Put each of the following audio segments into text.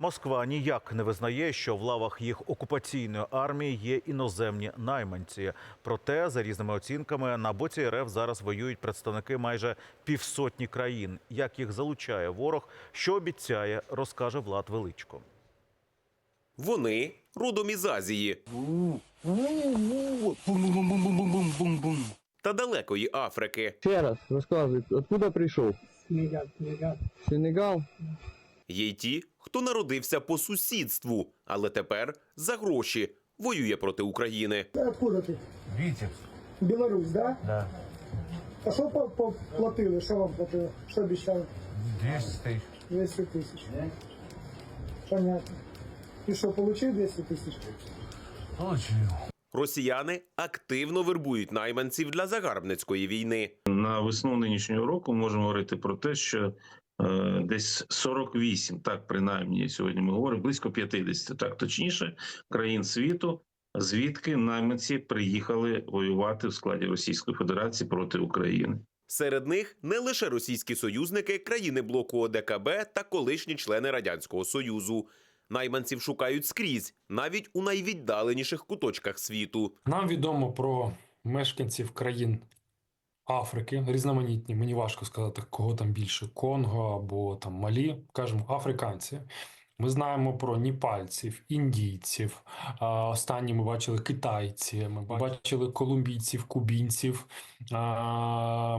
Москва ніяк не визнає, що в лавах їх окупаційної армії є іноземні найманці. Проте, за різними оцінками, на боці РФ зараз воюють представники майже півсотні країн. Як їх залучає ворог, що обіцяє, розкаже Влад Величко. Вони родом із Азії та далекої Африки. Ще раз розказуй, откуда прийшов? Сенегал, Сенегал. Сенегал? Є й ті, хто народився по сусідству, але тепер за гроші воює проти України. Ты откуда ты? Витебск, Беларусь, да? да. А що по- по- платили? Що вам платили? Що обіцяли? 200 тысяч. 200 тисяч. Понятно. І що, получив 200 тисяч? Получил. Росіяни активно вербують найманців для загарбницької війни. на весну нинішнього року можемо говорити про те, що е, десь 48, так принаймні сьогодні ми говоримо, близько 50, так точніше, країн світу, звідки найманці приїхали воювати в складі Російської Федерації проти України. Серед них не лише російські союзники, країни блоку ОДКБ та колишні члени радянського союзу. Найманців шукають скрізь, навіть у найвіддаленіших куточках світу. Нам відомо про мешканців країн Африки, різноманітні. Мені важко сказати, кого там більше Конго або там Малі, кажемо, африканці. Ми знаємо про ніпальців, індійців. Останні ми бачили китайці, ми бачили колумбійців, кубінців,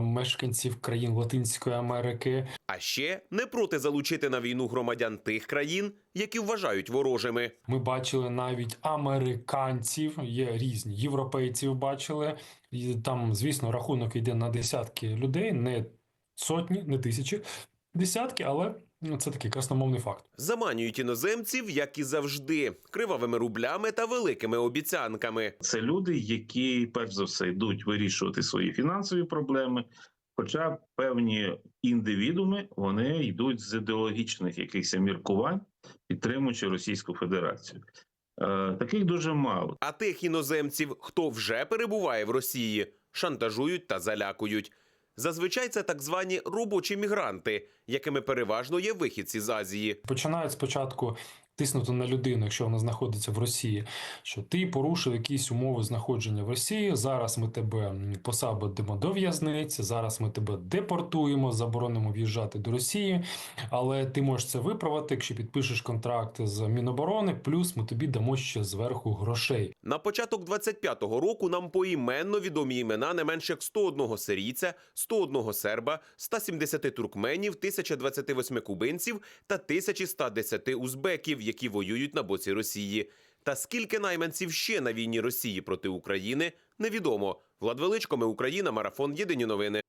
мешканців країн Латинської Америки. А ще не проти залучити на війну громадян тих країн, які вважають ворожими. Ми бачили навіть американців, є різні європейців. Бачили і там, звісно, рахунок йде на десятки людей, не сотні, не тисячі, десятки, але це такий красномовний факт. Заманюють іноземців, як і завжди, кривавими рублями та великими обіцянками. Це люди, які перш за все йдуть вирішувати свої фінансові проблеми. Хоча певні індивідуми вони йдуть з ідеологічних якихось міркувань, підтримуючи Російську Федерацію. Е, таких дуже мало. А тих іноземців, хто вже перебуває в Росії, шантажують та залякують. Зазвичай це так звані робочі мігранти, якими переважно є вихідці з Азії. Починають спочатку тиснути на людину, якщо вона знаходиться в Росії, що ти порушив якісь умови знаходження в Росії. Зараз ми тебе посадимо до в'язниці, зараз ми тебе депортуємо, заборонимо в'їжджати до Росії. Але ти можеш це виправити, якщо підпишеш контракт з Міноборони, плюс ми тобі дамо ще зверху грошей. На початок 25-го року нам поіменно відомі імена не менш як 101 сирійця, 101 серба, 170 туркменів, 1028 кубинців та 1110 узбеків, які воюють на боці Росії. Та скільки найманців ще на війні Росії проти України, невідомо. Влад Величко, ми Україна, марафон. Єдині новини.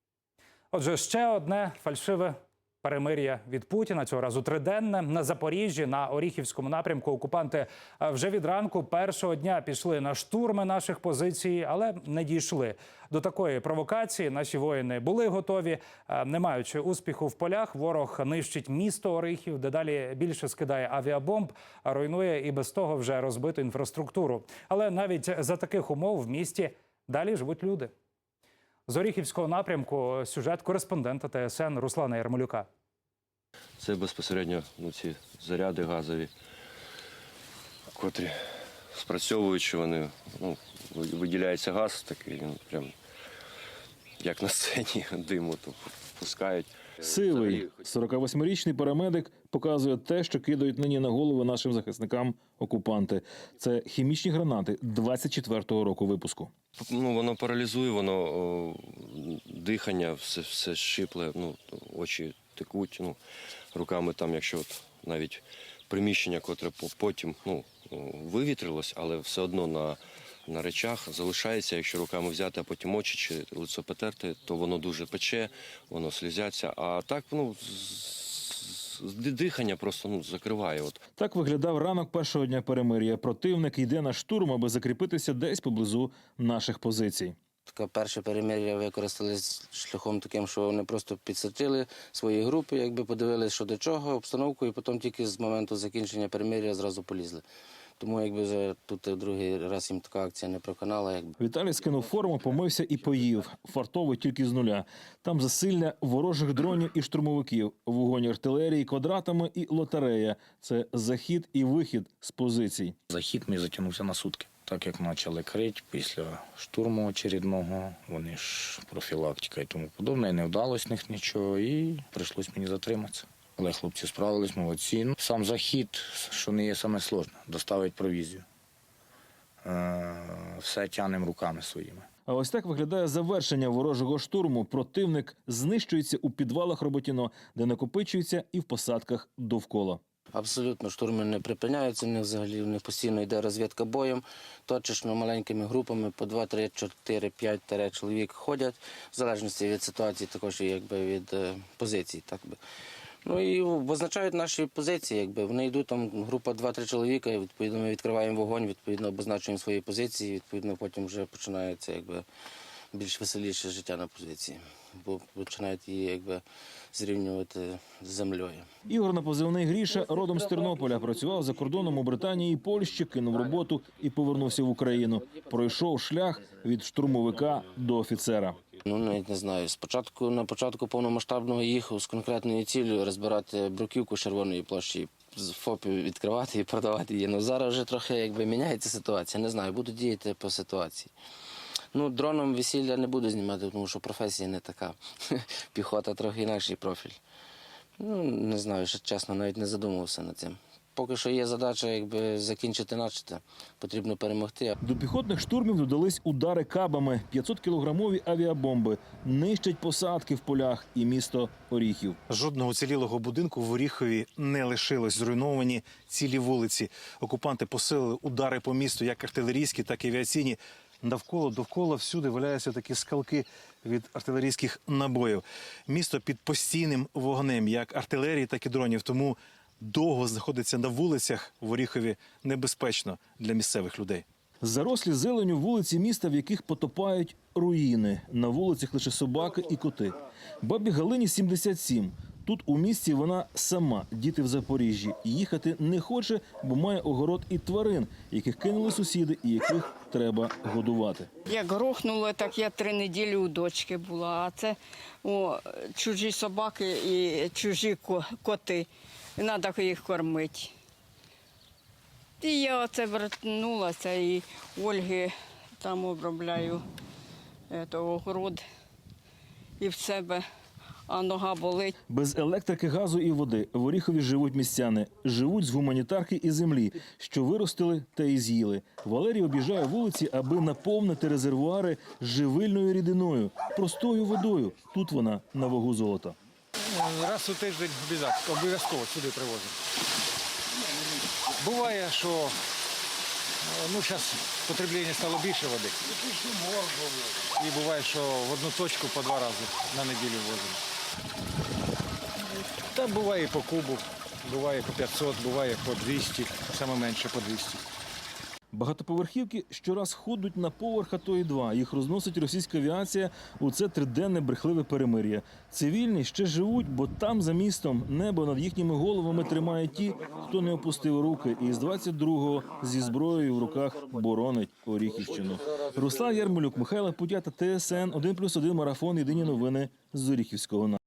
Отже, ще одне фальшиве перемир'я від Путіна цього разу триденне на Запоріжжі на Оріхівському напрямку. Окупанти е, вже від ранку першого дня пішли на штурми наших позицій, але не дійшли до такої провокації. Наші воїни були готові, Е, не маючи успіху в полях. Ворог нищить місто Оріхів, дедалі більше скидає авіабомб, руйнує і без того вже розбиту інфраструктуру. Але навіть за таких умов в місті далі живуть люди. З Оріхівського напрямку сюжет кореспондента ТСН Руслана Ярмолюка. Це безпосередньо ну, ці заряди газові, котрі спрацьовуючи, вони ну, виділяється газ такий, він прям як на сцені диму то пускають. Сивий 48-річний парамедик показує те, що кидають нині на голови нашим захисникам окупанти. Це хімічні гранати 24-го року випуску. Ну, воно паралізує, воно о, дихання, все, все щипле, ну, очі текуть. Ну, руками там, якщо от навіть приміщення, котре по- потім ну, вивітрилось, але все одно на, на речах залишається, якщо руками взяти, а потім очі чи лицо потерти, то воно дуже пече, воно слізяться. А так, ну, дихання просто ну, закриває. От. Так виглядав ранок першого дня перемир'я. Противник йде на штурм, аби закріпитися десь поблизу наших позицій. Таке перше перемир'я використали шляхом таким, що вони просто підсадили свої групи, якби подивилися, що до чого, обстановку, і потім тільки з моменту закінчення перемир'я зразу полізли. Тому якби вже тут другий раз їм така акція не проканала. Якби. Віталій скинув форму, помився і поїв. Фартово тільки з нуля. Там засилля ворожих дронів і штурмовиків, вогонь артилерії квадратами і лотерея. Це захід і вихід з позицій. Захід мій затягнувся на сутки. Так як почали крити після штурму очередного, вони ж профілактика і тому подобне, і не вдалося в них нічого, і прийшлось мені затриматися. Але хлопці справились, молодці. Ну, сам захід, що не є саме сложне, доставить провізію. Е, все тянемо руками своїми. А ось так виглядає завершення ворожого штурму. Противник знищується у підвалах Роботіно, де накопичується і в посадках довкола. Абсолютно штурми не припиняються. В них взагалі них постійно йде розвідка боєм. Точечно маленькими групами по 2, 3, 4, 5 таре чоловік ходять, в залежності від ситуації, також і якби від е, позицій. Так би. Ну і визначають наші позиції. Якби вони йдуть там група 2-3 чоловіка, і відповідно ми відкриваємо вогонь, відповідно обозначуємо свої позиції. Відповідно, потім вже починається якби більш веселіше життя на позиції, бо починають її якби зрівнювати з землею. Ігор на позивний Гріша родом з Тернополя. Працював за кордоном у Британії і Польщі, кинув роботу і повернувся в Україну. Пройшов шлях від штурмовика до офіцера. Ну, навіть не знаю. Спочатку на початку повномасштабного їхав з конкретною цілею розбирати бруківку червоної площі, з ФОПів відкривати і продавати її. Ну зараз вже трохи якби міняється ситуація. Не знаю, буду діяти по ситуації. Ну, дроном весілля не буду знімати, тому що професія не така. Піхота трохи інакший профіль. Ну, не знаю, ще чесно, навіть не задумувався над цим. Поки що є задача, якби закінчити начате. Потрібно перемогти. До піхотних штурмів додались удари кабами, 500-кілограмові авіабомби, нищать посадки в полях і місто Оріхів. Жодного уцілілого будинку в Оріхові не лишилось. Зруйновані цілі вулиці. Окупанти посилили удари по місту, як артилерійські, так і авіаційні. Навколо довкола всюди валяються такі скалки від артилерійських набоїв. Місто під постійним вогнем, як артилерії, так і дронів. Тому довго знаходиться на вулицях в Оріхові небезпечно для місцевих людей. Зарослі зеленю вулиці міста, в яких потопають руїни. На вулицях лише собаки і коти. Бабі Галині 77. Тут у місті вона сама, діти в Запоріжжі. Їхати не хоче, бо має огород і тварин, яких кинули сусіди і яких треба годувати. Як грохнуло, так я три неділі у дочки була. А це о, чужі собаки і чужі ко- коти. І треба їх кормити. І я оце вернулася і Ольги там обробляю е, огород і в себе, а нога болить. Без електрики, газу і води в Оріхові живуть містяни. Живуть з гуманітарки і землі, що виростили та і з'їли. Валерій об'їжджає вулиці, аби наповнити резервуари живильною рідиною, простою водою. Тут вона на вагу золота. Раз у тиждень обов'язково сюди привозимо. Буває, що ну, зараз потреблення стало більше води. І буває, що в одну точку по два рази на неділю возимо. Та буває і по кубу, буває по 500, буває по 200, саме менше по 200. Багатоповерхівки щораз ходуть на поверх, а то і два. Їх розносить російська авіація у це триденне брехливе перемир'я. Цивільні ще живуть, бо там за містом небо над їхніми головами тримає ті, хто не опустив руки, і з 22-го зі зброєю в руках боронить Оріхівщину. Руслан Ярмолюк, Михайло Путята, ТСН 1+,1 марафон. Єдині новини з Оріхівського.